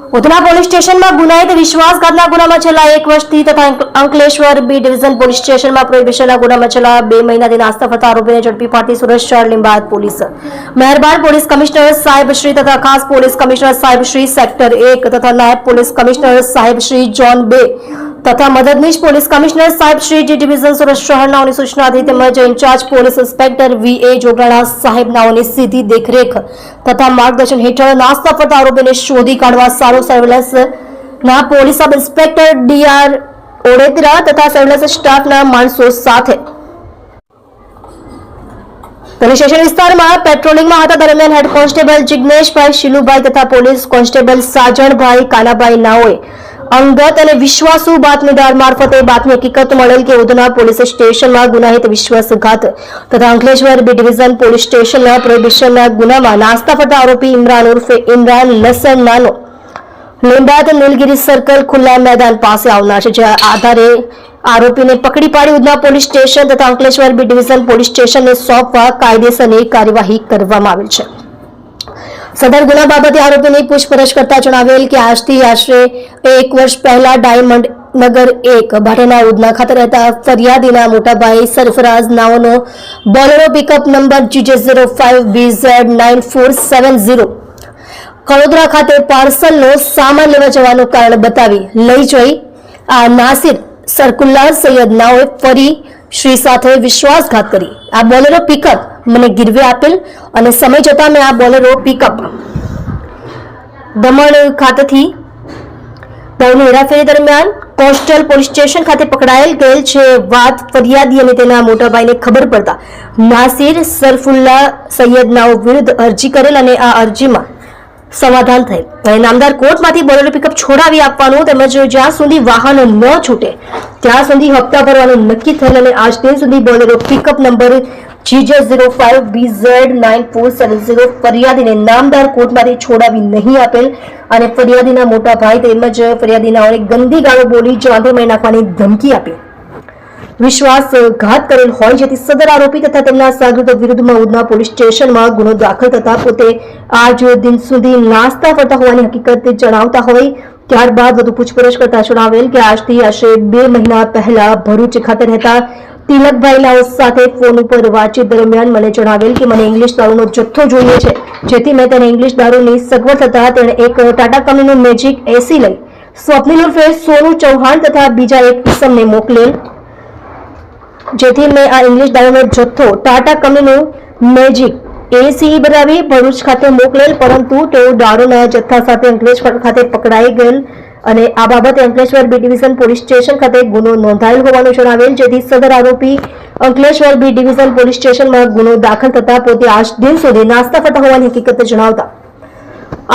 Udhna police સ્ટેશનમાં ગુનાહિત વિશ્વાસઘાતના ગુનામાં છેલ્લા એક વર્ષથી તથા અંકલેશ્વર બી ડિવિઝન પોલીસ સ્ટેશનમાં પ્રોહિબિશનના ગુનામાં છેલ્લા બે મહિનાથી નાસ્તા થતા આરોપીને ઝડપી પાડતી સુરત શહેર લીંબાયત પોલીસ. મહેરબાન પોલીસ કમિશનર સાહેબ શ્રી તથા ખાસ પોલીસ કમિશનર સાહેબ શ્રી સેક્ટર એક તથા નાયબ પોલીસ કમિશનર સાહેબ શ્રી જોન બે. તથા મદદનીશ પોલીસ કમિશનર સાહેબ શ્રી જી ડિવિઝન સુરત શહેરનાઓની સૂચનાથી તેમજ in charge police inspector V A Jograna સાહેબનાઓની સીધી દેખરેખ તથા માર્ગદર્શન હેઠળ નાસ્તા આરોપીને શોધી કાઢવા સારો surveillance police sub inspector DR Odedara તથા સર્વેલન્સ સ્ટાફના માણસો સાથે. પોલીસ સ્ટેશન વિસ્તારમાં પેટ્રોલિંગમાં હતા દરમિયાન હેડ કોન્સ્ટેબલ જિજ્ઞેશભાઈ શિલુભાઈ તથા પોલીસ કોન્સ્ટેબલ સાજણભાઈ કાનાભાઈ નાઓએ અંગત અને વિશ્વાસુ બાતમીદાર મારફતે બાતમી હકીકત મળેલ કે ઉધના પોલીસ સ્ટેશનમાં ગુનાહિત વિશ્વાસઘાત તથા અંકલેશ્વર બી ડિવિઝન પોલીસ સ્ટેશનના પ્રોહિબિશનના ગુનામાં નાસ્તા ફરતા આરોપી ઇમરાન ઉર્ફે ઇમરાન લસન નાનો લીંબાદ નીલગીરી સર્કલ ખુલ્લા મેદાન પાસે આવનાર છે જ્યાં આધારે આરોપીને પકડી પાડી ઉધના પોલીસ સ્ટેશન તથા અંકલેશ્વર બી ડિવિઝન પોલીસ સ્ટેશનને સોંપવા કાયદેસરની કાર્યવાહી કરવામાં આવેલ છે. સદર ગુના બાબતે આરોપીની પૂછપરછ કરતા જણાવેલ કે આજથી આશરે એક વર્ષ પહેલા ડાયમંડ નગર એક ભાટેના ઉદના ખાતે રહેતા ફરિયાદીના મોટાભાઈ Sarfaraz નાઓનો Bolero pickup number GJ zero five BZ nine four seven zero Kadodara ખાતે પાર્સલનો સામાન લેવા જવાનું કારણ બતાવી લઈ જઈ આ નાસિર સરકુલ્લા સૈયદ નાઓએ ફરી શ્રી સાથે વિશ્વાસઘાત કરી. આ બોલેરો પિકઅપ મને ગીરવે આપેલ અને સમય જતાં મેં આ બોલેરો પિકઅપ દમણ ખાતેથી દારૂની હેરાફેરી દરમિયાન કોસ્ટલ પોલીસ સ્ટેશન ખાતે પકડાયેલ ગયેલ છે વાત ફરિયાદી અને તેના મોટાભાઈને ખબર પડતા. નાસિર સરફુલ્લા સૈયદનાઓ વિરુદ્ધ અરજી કરેલ અને આ અરજીમાં સમાધાન થયેલ અને નામદાર કોર્ટમાંથી બોલેરો પિકઅપ છોડાવી આપવાનું તેમજ જ્યાં સુધી વાહનો ન છૂટે, ત્યાં સુધી હપ્તા ભરવાનું નક્કી થયેલ અને આજ દિન સુધી Bolero pickup number GJ zero five BZ nine four seven zero ફરિયાદીને નામદાર કોર્ટમાંથી છોડાવી નહીં આપેલ અને ફરિયાદીના મોટા ભાઈ તેમજ ફરિયાદીનાઓને ગંદી ગાળો બોલી જાંધીમાં નાખવાની ધમકી આપી. વિશ્વાસઘાત કરેલ હોય જેથી સદર આરોપી તથા તેમના સાગરીતો વિરુદ્ધમાં ઉધના પોલીસ સ્ટેશનમાં ગુનો દાખલ થતા પોતે આજ દિન સુધી નાસ્તા ફરતા હોવાની હકીકત જણાવતા હોય ત્યારબાદ વધુ પૂછપરછ કરતા જણાવેલ કે આજથી આશરે બે મહિના પહેલા ભરૂચ ખાતે રહેતા તિલકભાઈ લાઉસ સાથે ફોન ઉપર વાતચીત દરમિયાન મને જણાવેલ કે મને ઇંગ્લિશ દારૂનો જથ્થો જોઈએ છે, જેથી મેં તેને ઇંગ્લિશ દારૂની સગવડ થતા તેણે એક ટાટા કંપનીનું મેજિક એસી લઈ, સ્વપ્નિલ ઉર્ફે સોનુ ચૌહાણ તથા બીજા એક કિસમને મોકલેલ જેથી મેં આ ઇંગ્લિશ દારૂનો જથ્થો ટાટા કંપનીનું મેજિક એસી બનાવી ભરૂચ ખાતે મોકલેલ, પરંતુ તેઓ દારૂના જથ્થા સાથે અંકલેશ્વર ખાતે પકડાઈ ગયેલ અને આ બાબતે Ankleshwar B division police station ખાતે ગુનો નોંધાયેલ હોવાનું જણાવેલ, જેથી સદર આરોપી અંકલેશ્વર બી ડિવિઝન પોલીસ સ્ટેશનમાં ગુનો દાખલ થતા પોતે આજ દિન સુધી નાસ્તા થતા હોવાની હકીકત જણાવતા.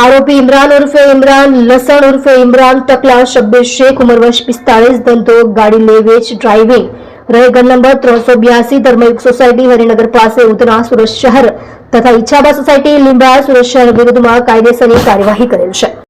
આરોપી ઇમરાન ઉર્ફે ઇમરાન, લસણ ઉર્ફે ઇમરાન, ટકલા શબ્બીર શેખ, ઉંમર વર્ષ પિસ્તાળીસ, ધંધો, ગાડી લે, વેચ, ડ્રાઇવિંગ રહે ઘર નંબર ત્રણસો બ્યાસી ધર્મયુગ સોસાયટી, હરિનગર પાસે ઉધના સુરત શહેર તથા ઈચ્છાબા સોસાયટી લીંબા સુરત શહેર વિરુદ્ધમાં કાયદેસરની કાર્યવાહી કરેલ છે.